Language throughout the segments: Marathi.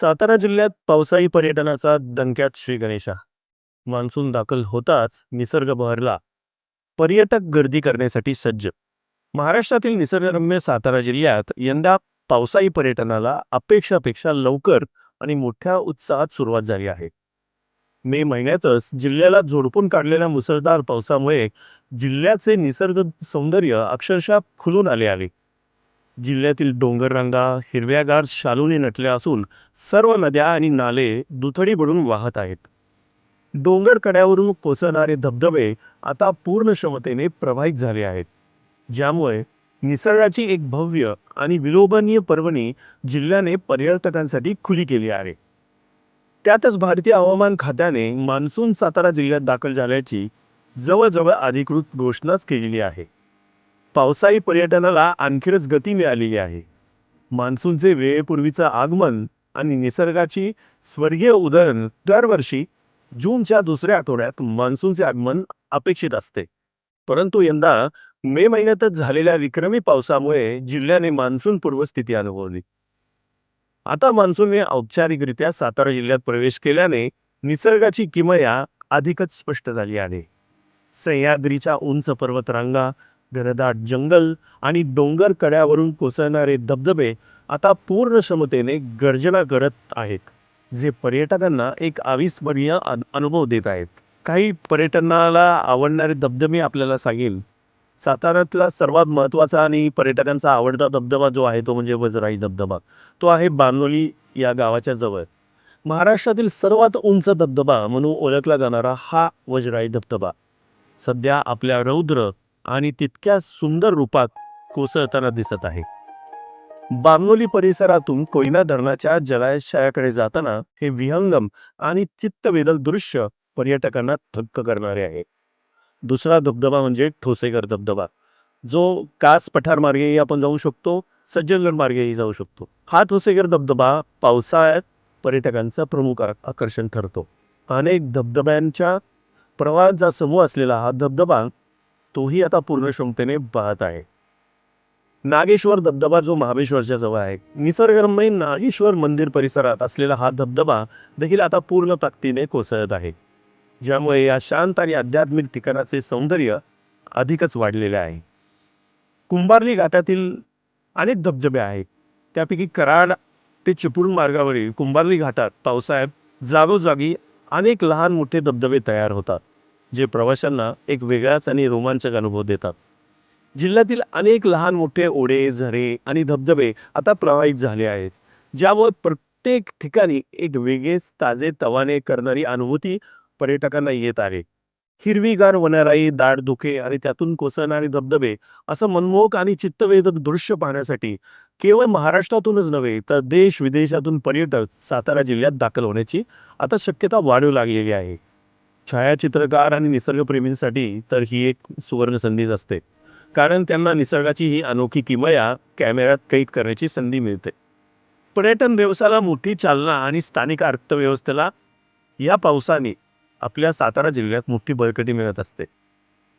सातारा जिल्ह्यात पावसाळी पर्यटनाचा दणक्यात श्री गणेशा. मान्सून दाखल होताच निसर्ग बहरला. पर्यटक गर्दी करण्यासाठी सज्ज. महाराष्ट्रातील निसर्गरम्य सातारा जिल्ह्यात यंदा पावसाळी पर्यटनाला अपेक्षापेक्षा लवकर आणि मोठ्या उत्साहात सुरुवात झाली आहे. मे महिन्यातच जिल्ह्याला झोडपून काढलेल्या मुसळधार पावसामुळे जिल्ह्याचे निसर्ग सौंदर्य अक्षरशः खुलून आले आहे. जिल्ह्यातील डोंगररांगा हिरव्यागार शालूने नटल्या असून सर्व नद्या आणि नाले दुथडी पडून वाहत आहेत. डोंगर कड्यावरून कोसळणारे धबधबे आता पूर्ण क्षमतेने प्रवाहित झाले आहेत. ज्यामुळे निसर्गाची एक भव्य आणि विलोभनीय पर्वणी जिल्ह्याने पर्यटकांसाठी खुली केली आहे. त्यातच भारतीय हवामान खात्याने मान्सून सातारा जिल्ह्यात दाखल झाल्याची जवळजवळ अधिकृत घोषणाच केलेली आहे. पावसाळी पर्यटनाला आणखीनच गती मिळालेली आहे. मान्सूनचे वेळेपूर्वीचं आगमन आणि निसर्गाची स्वर्गीय उदाहरण दरवर्षी जूनच्या दुसऱ्या आठवड्यात मान्सूनचे आगमन अपेक्षित असते. परंतु यंदा मे महिन्यातच झालेल्या विक्रमी पावसामुळे जिल्ह्याने मान्सून पूर्वस्थिती अनुभवली. आता मान्सूनने औपचारिकरित्या सातारा जिल्ह्यात प्रवेश केल्याने निसर्गाची किमया अधिकच स्पष्ट झाली आहे. सह्याद्रीच्या उंच पर्वतरांगा घनदाट जंगल आणि डोंगर कड्यावरून कोसळणारे धबधबे आता पूर्ण क्षमतेने गर्जना करत आहेत जे पर्यटकांना एक अविस्मरणीय अन- अनुभव देत आहेत. काही पर्यटनाला आवडणारे धबधबे आपल्याला सांगेल साताऱ्यातला सर्वात महत्त्वाचा आणि पर्यटकांचा आवडता धबधबा जो आहे तो म्हणजे वजराई धबधबा. तो आहे बानोली या गावाच्या जवळ. महाराष्ट्रातील सर्वात उंच धबधबा म्हणून ओळखला जाणारा हा वजराई धबधबा. सध्या आपल्या रौद्र आणि तितक्या सुंदर रूपात कोसळताना दिसत आहे. बांगोली परिसरातून कोयना धरणाच्या जलाशयाकडे जाताना हे विहंगम आणि चित्तवेदक दृश्य पर्यटकांना थक्क करणारे आहे. दुसरा धबधबा म्हणजे ठोसेकर धबधबा. जो कास पठार मार्गेही आपण जाऊ शकतो सज्जनगड मार्गेही जाऊ शकतो. हा ठोसेकर धबधबा पावसाळ्यात पर्यटकांचा प्रमुख आकर्षण ठरतो. अनेक धबधब्यांच्या प्रवाहाचा समूह असलेला हा धबधबा तोही आता पूर्ण क्षमतेने पाहत आहे. नागेश्वर धबधबा जो महाबळेश्वरच्या जवळ आहे. निसर्गरम्य नागेश्वर मंदिर परिसरात असलेला हा धबधबा देखील आता पूर्ण ताकदीने कोसळत आहे. ज्यामुळे या शांत आणि आध्यात्मिक ठिकाणाचे सौंदर्य अधिकच वाढलेले आहे. कुंभारली घाटातील अनेक धबधबे आहेत. त्यापैकी कराड ते चिपळूण मार्गावरील कुंभारली घाटात पावसाळ्यात जागोजागी अनेक लहान मोठे धबधबे तयार होतात. जे प्रवाशांना एक वेगळाच आणि रोमांचक अनुभव देतात. जिल्ह्यातील अनेक लहान मोठे ओढे झरे आणि धबधबे आता प्रवाहित झाले आहेत. ज्यामुळे प्रत्येक ठिकाणी एक वेगळेच ताजे तवाने करणारी अनुभूती पर्यटकांना येत आहे. हिरवीगार वनराई दाट धुके आणि त्यातून कोसळणारे धबधबे असं मनमोहक आणि चित्तवेधक दृश्य पाहण्यासाठी केवळ महाराष्ट्रातूनच नव्हे तर देश विदेशातून पर्यटक सातारा जिल्ह्यात दाखल होण्याची आता शक्यता वाढू लागलेली आहे. छायाचित्रकार आणि निसर्गप्रेमींसाठी तर ही एक सुवर्ण संधीच असते. कारण त्यांना निसर्गाची ही अनोखी किमया कॅमेऱ्यात कैद करण्याची संधी मिळते. पर्यटन व्यवसायाला मोठी चालना आणि स्थानिक अर्थव्यवस्थेला या पावसाने आपल्या सातारा जिल्ह्यात मोठी बळकटी मिळत असते.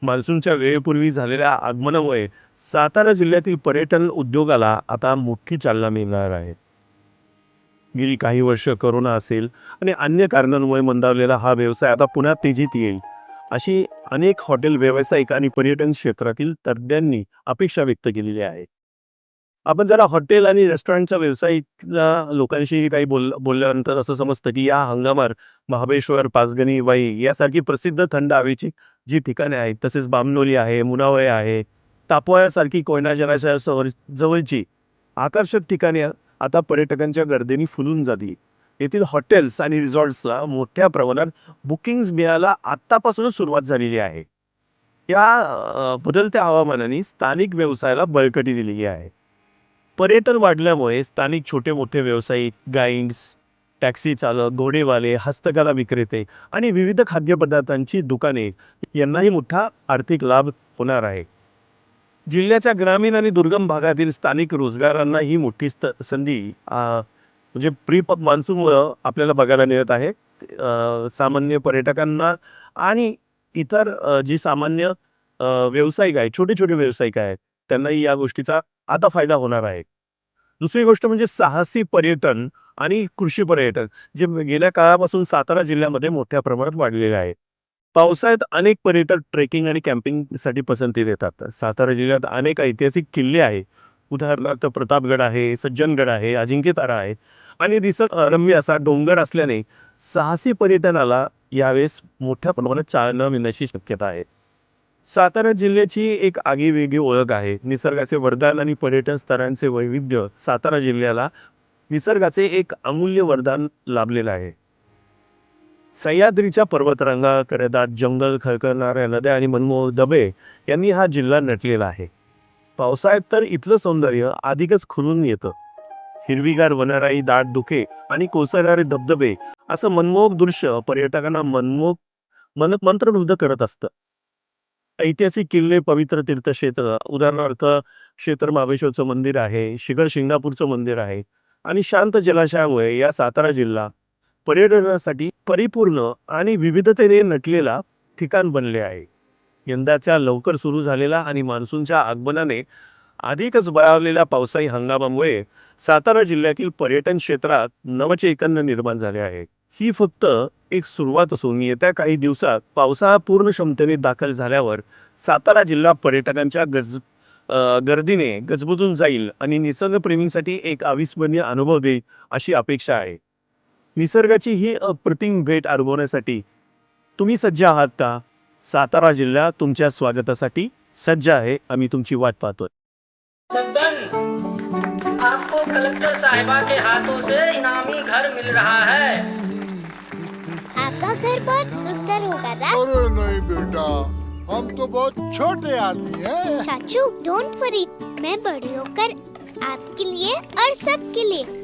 मान्सूनच्या वेळेपूर्वी झालेल्या आगमनामुळे सातारा जिल्ह्यातील पर्यटन उद्योगाला आता मोठी चालना मिळणार आहे. गेली काही वर्ष करोना असेल आणि अन्य कारणांमुळे मंदावलेला हा व्यवसाय आता पुन्हा तेजीत येईल. अशी अनेक हॉटेल व्यावसायिक आणि पर्यटन क्षेत्रातील तज्ज्ञांनी अपेक्षा व्यक्त केलेली आहे. आपण जरा हॉटेल आणि रेस्टॉरंटच्या व्यावसायिकला लोकांशी काही बोल बोलल्यानंतर असं समजतं की या हंगामात महाबळेश्वर पाचगणी वाई यासारखी प्रसिद्ध थंड हवेची जी ठिकाणे आहेत तसेच बामनोली आहे मुनावळे आहे तापोयासारखी कोयना जलाशयासवर जवळची आकर्षक ठिकाणे आता पर्यटकांच्या गर्दीने फुलून जाते. येथील हॉटेल्स आणि रिसॉर्ट्सला मोठ्या प्रमाणात बुकिंग्स मिळायला आत्तापासूनच सुरुवात झालेली आहे. या बदलत्या हवामानाने स्थानिक व्यवसायाला बळकटी दिलेली आहे. पर्यटन वाढल्यामुळे स्थानिक छोटे मोठे व्यावसायिक गाईड्स टॅक्सी चालक घोडेवाले हस्तकला विक्रेते आणि विविध खाद्यपदार्थांची दुकाने यांनाही मोठा आर्थिक लाभ होणार आहे. जिल्ह्याच्या ग्रामीण आणि दुर्गम भागातील स्थानिक रोजगारांना ही मोठी संधी म्हणजे प्री मान्सूनमुळं आपल्याला बघायला मिळत आहे. सामान्य पर्यटकांना आणि इतर जी सामान्य व्यावसायिक आहे छोटे छोटे व्यावसायिक आहेत त्यांनाही या गोष्टीचा आता फायदा होणार आहे. दुसरी गोष्ट म्हणजे साहसी पर्यटन आणि कृषी पर्यटन जे गेल्या काळापासून सातारा जिल्ह्यामध्ये मोठ्या प्रमाणात वाढलेले आहे. पावसाळ्यात अनेक पर्यटक ट्रेकिंग आणि कॅम्पिंगसाठी पसंती देतात. सातारा जिल्ह्यात अनेक ऐतिहासिक किल्ले आहे उदाहरणार्थ प्रतापगड आहे सज्जनगड आहे अजिंक्यतारा आहे. आणि दिसत रम्य असा डोंगर असल्याने साहसी पर्यटनाला यावेळेस मोठ्या प्रमाणात चालना मिळण्याची शक्यता आहे. सातारा जिल्ह्याची एक आगीवेगळी ओळख आहे. निसर्गाचे वरदान आणि पर्यटन स्थळांचे वैविध्य सातारा जिल्ह्याला निसर्गाचे एक अमूल्य वरदान लाभलेलं आहे. सह्याद्रीच्या पर्वतरांगा कडेदाट जंगल खळखळणाऱ्या नद्या आणि मनमोहक दबे यांनी हा जिल्हा नटलेला आहे. पावसाळ्यात तर इथलं सौंदर्य अधिकच खुलून येतं. हिरवीगार वनराई दाट दुखे आणि कोसळणारे धबधबे असं मनमोहक दृश्य पर्यटकांना मनमोहक मन मंत्रमुग्ध करत असतं. ऐतिहासिक किल्ले पवित्र तीर्थक्षेत्र उदाहरणार्थ क्षेत्र महाबळेश्वरचं मंदिर आहे शिखर शिंगणापूरचं मंदिर आहे आणि शांत जलाशयामुळे या सातारा जिल्हा पर्यटनासाठी परिपूर्ण आणि विविधतेने नटलेला ठिकाण बनले आहे. यंदाच्या लवकर सुरू झालेला आणि मान्सूनच्या आगमनाने अधिकच बळावलेल्या पावसाळी हंगामामुळे सातारा जिल्ह्यातील पर्यटन क्षेत्रात नवचैतन्य निर्माण झाले आहे. ही फक्त एक सुरुवात असून येत्या काही दिवसात पावसाळा पूर्ण क्षमतेने दाखल झाल्यावर सातारा जिल्हा पर्यटकांच्या गज गर्दीने गजबजून जाईल आणि निसर्गप्रेमींसाठी एक अविस्मरणीय अनुभव देईल अशी अपेक्षा आहे. निसर्गाची ही अप्रतिम भेट अनुभवण्यासाठी तुम्ही सज्ज आहात का? सातारा जिल्हा तुमच्या स्वागतासाठी सज्ज आहे. आम्ही तुमची वाट पाहतोय. छप्पन आपको कलेक्टर साहिबा के हाथों से इनामी घर मिल रहा है। आपका घर बहुत सुंदर होगा ना? अरे नहीं बेटा हम तो बहुत छोटे आदमी हैं। चाचू डोंट वरी मैं बड़ी होकर आपके लिए और सबके लिए